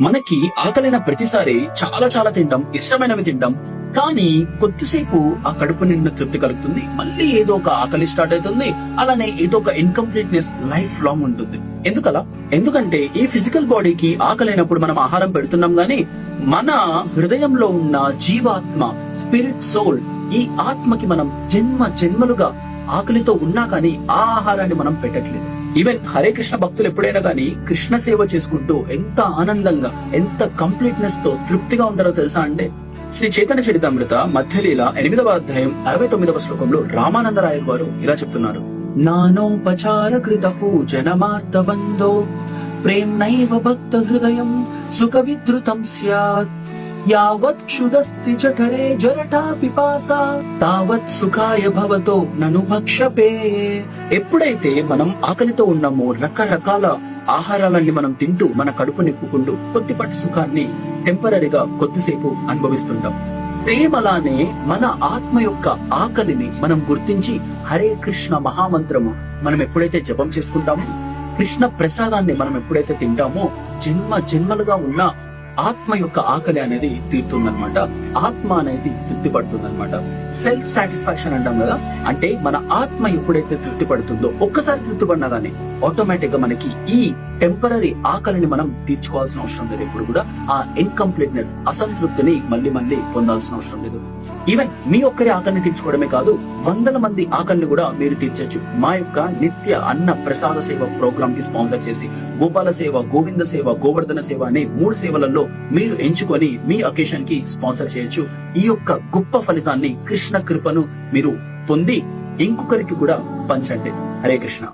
మనకి ఆకలైన ప్రతిసారి చాలా చాలా తింటాం ఇష్టమైనవి తింటాం. కానీ కొద్దిసేపు ఆ కడుపు నిండిన తృప్తి కలుగుతుంది. మళ్ళీ ఏదో ఒక ఆకలి స్టార్ట్ అవుతుంది. అలానే ఏదో ఒక ఇన్కంప్లీట్నెస్ లైఫ్ లాంగ్ ఉంటుంది. ఎందుకలా? ఎందుకంటే ఈ ఫిజికల్ బాడీకి ఆకలైనప్పుడు మనం ఆహారం పెడుతున్నాం గానీ మన హృదయంలో ఉన్న జీవాత్మ స్పిరిట్ సోల్ ఈ ఆత్మకి మనం జన్మ జన్మలుగా ఆకలితో ఉన్నా కానీ ఆ ఆహారాన్ని మనం పెట్టట్లేదు. ఈవెన్ హరే కృష్ణ భక్తులు ఎప్పుడైనా కానీ కృష్ణ సేవ చేసుకుంటూ ఎంత ఆనందంగా ఎంత కంప్లీట్నెస్తో తృప్తిగా ఉంటారో తెలుసా అంటే శ్రీ చైతన్య చరితామృత మధ్యలీల ఎనిమిదవ అధ్యాయం అరవై తొమ్మిదవ శ్లోకంలో రామానందరాయలు వారు ఇలా చెప్తున్నారు. నానోపచార కృత పూజనమార్త బంధో ప్రేమ్నైవ భక్త హృదయం సుఖ విధృతం స్యాత్. యావత్ క్షుదస్తి జఠరే జరటా పిపాస. తావత్ సుఖాయ భవతో నను భక్షపే. ఎప్పుడైతే మనం ఆకలితో ఉన్నామో రకరకాల ఆహారాలన్నీ మనం తింటూ మన కడుపు నింపుకుంటూ కొద్దిపాటి సుఖాన్ని టెంపరీగా కొద్దిసేపు అనుభవిస్తుంటాం. సేమ్ అలానే మన ఆత్మ యొక్క ఆకలిని మనం గుర్తించి హరే కృష్ణ మహామంత్రము మనం ఎప్పుడైతే జపం చేసుకుంటామో కృష్ణ ప్రసాదాన్ని మనం ఎప్పుడైతే తింటామో జన్మ జన్మలుగా ఉన్న ఆత్మ యొక్క ఆకలి అనేది తీరుతుందన్నమాట. ఆత్మ అనేది తృప్తి పడుతుందన్నమాట సెల్ఫ్ సాటిస్ఫాక్షన్ అంటాం కదా? అంటే మన ఆత్మ ఎప్పుడైతే తృప్తి పడుతుందో ఒక్కసారి తృప్తి పడినా గానీ ఆటోమేటిక్గా మనకి ఈ టెంపరీ ఆకలిని మనం తీర్చుకోవాల్సిన అవసరం లేదు. ఎప్పుడు కూడా ఆ ఇన్కంప్లీట్నెస్ అసంతృప్తిని మళ్ళీ మళ్ళీ పొందాల్సిన అవసరం లేదు. ఈవెన్ మీ ఒక్కరి ఆకలిని తీర్చుకోవడమే కాదు వందల మంది ఆకలిని కూడా మీరు తీర్చొచ్చు. మా యొక్క నిత్య అన్న ప్రసాద సేవ ప్రోగ్రామ్కి స్పాన్సర్ చేసి గోపాల సేవ గోవింద సేవ గోవర్ధన సేవ అనే మూడు సేవలలో మీరు ఎంచుకొని మీ అకేషన్కి స్పాన్సర్ చేయొచ్చు. ఈ యొక్క గొప్ప ఫలితాన్ని కృష్ణ కృపను మీరు పొంది ఇంకొకరికి కూడా పంచండి. హరే కృష్ణ.